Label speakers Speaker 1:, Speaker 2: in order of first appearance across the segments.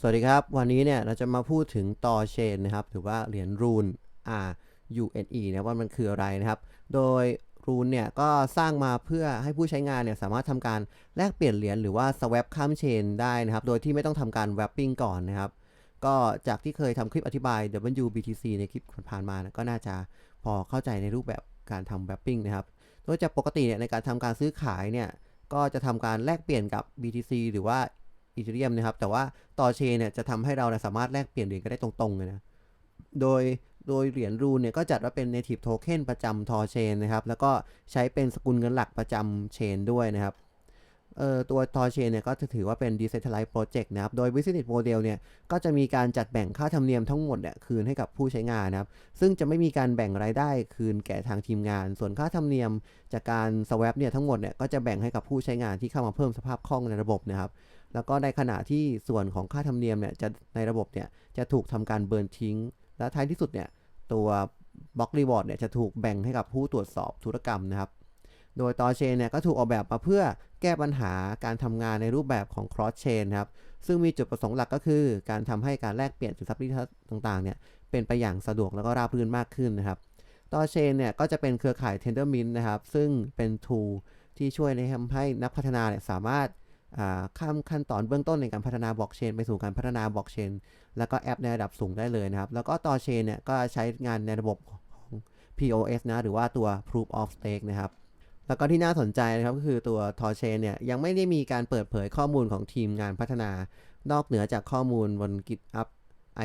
Speaker 1: สวัสดีครับ วันนี้เนี่ยเราจะมาพูดถึงต่อเชนนะครับหรือว่าเหรียญรูน R U N E นะว่ามันคืออะไรนะครับ โดยรูนเนี่ยก็สร้างมาเพื่อให้ผู้ใช้งานเนี่ยสามารถทำการแลกเปลี่ยนเหรียญหรือว่า swap ข้ามเชนได้นะครับ โดยที่ไม่ต้องทำการ wrapping ก่อนนะครับ ก็จากที่เคยทำคลิปอธิบาย WBTC ในคลิปผ่านมานะก็น่าจะพอเข้าใจในรูปแบบการทำ wrapping นะครับ โดยจากปกติเนี่ยในการทำการซื้อขายเนี่ยก็จะทำการแลกเปลี่ยนกับ BTC หรือว่า อีเทเรียมนะครับ แต่ว่าต่อเชนเนี่ยจะทำให้เราสามารถแลกเปลี่ยนเหรียญกันได้ตรงๆเลยนะ โดยโดยเหรียญรูนเนี่ยก็จัดว่าเป็น native token ประจำทอเชนนะครับ แล้วก็ใช้เป็นสกุลเงินหลักประจำเชนด้วยนะครับเอ่อตัวทอเชนเนี่ยก็จะถือว่าเป็น decentralized project นะครับ โดย business model เนี่ยก็จะมีการจัดแบ่งค่าธรรมเนียมทั้งหมดเนี่ยคืนให้กับผู้ใช้งานนะครับ ซึ่งจะไม่มีการแบ่งรายได้คืนแก่ทางทีมงาน ส่วนค่าธรรมเนียมจากการ swap เนี่ยทั้งหมดเนี่ยก็จะแบ่งให้กับผู้ใช้งานที่เข้ามาเพิ่มสภาพคล่องในระบบนะครับ แล้วก็ในขณะที่ส่วนของค่าธรรมเนียมเนี่ยจะในระบบเนี่ยจะถูกทำการเบิร์นทิ้ง และท้ายที่สุดเนี่ยตัวบล็อกรีวอร์ดเนี่ยจะถูกแบ่งให้กับผู้ตรวจสอบธุรกรรมนะครับ โดยตอเชนเนี่ยก็ถูกออกแบบมาเพื่อแก้ปัญหาการทำงานในรูปแบบของ cross chain นครับ ซึ่งมีจุดประสงค์หลักก็คือการทำให้การแลกเปลี่ยนสินทรัพย์ดิจิทัลต่างๆเนี่ยเป็นไปอย่างสะดวกแล้วก็ราบรื่นมากขึ้นนะครับตอเชนเนี่ยก็จะเป็นเครือข่าย Tendermint นะครับ ซึ่งเป็น tool ที่ช่วยในทำให้นักพัฒนาเนี่ยสามารถ ข้ามขั้นตอนเบื้องต้นในการพัฒนาบล็อกเชนไปสู่การพัฒนาบล็อกเชนแล้วก็แอปในระดับสูงได้เลยนะครับ แล้วก็ต่อเชนเนี่ยก็ใช้งานในระบบของ POS นะ หรือว่าตัว Proof of Stake นะครับ แล้วก็ที่น่าสนใจนะครับก็คือตัวทอเชนเนี่ยยังไม่ได้มีการเปิดเผยข้อมูลของทีมงานพัฒนา นอกเหนือจากข้อมูลบน GitHub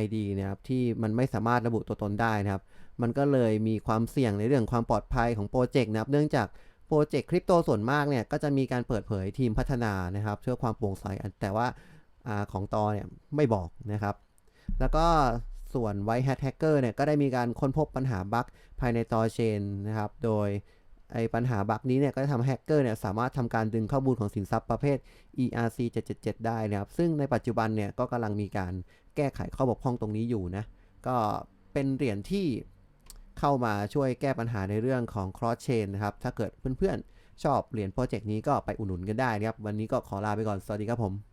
Speaker 1: ID นะครับที่มันไม่สามารถระบุตัวตนได้นะครับ มันก็เลยมีความเสี่ยงในเรื่องความปลอดภัยของโปรเจกต์นะครับ เนื่องจาก โปรเจกต์คริปโตส่วนมากเนี่ยก็จะมีการเปิดเผยทีมพัฒนานะครับเพื่อความโปร่งใสแต่ว่าอของตอเนี่ยไม่บอกนะครับ แล้วก็ส่วน White Hat Hacker เนี่ยก็ได้มีการค้นพบปัญหาบั๊กภายในตอเชนนะครับ โดยไอ้ปัญหาบั๊กนี้เนี่ยก็จะทำแฮกเกอร์เนี่ยสามารถทำการดึงข้อมูลของสินทรัพย์ประเภท ERC 777 ได้นะครับ ซึ่งในปัจจุบันเนี่ยก็กำลังมีการแก้ไขข้อบกพร่องตรงนี้อยู่นะ ก็เป็นเหรียญที่ เข้ามาช่วยแก้ปัญหาในเรื่องของ cross chain นะครับ ถ้าเกิดเพื่อนๆ ชอบเหรียญโปรเจกต์นี้ก็ไปอุดหนุนกันได้นะครับ วันนี้ก็ขอลาไปก่อน สวัสดีครับผม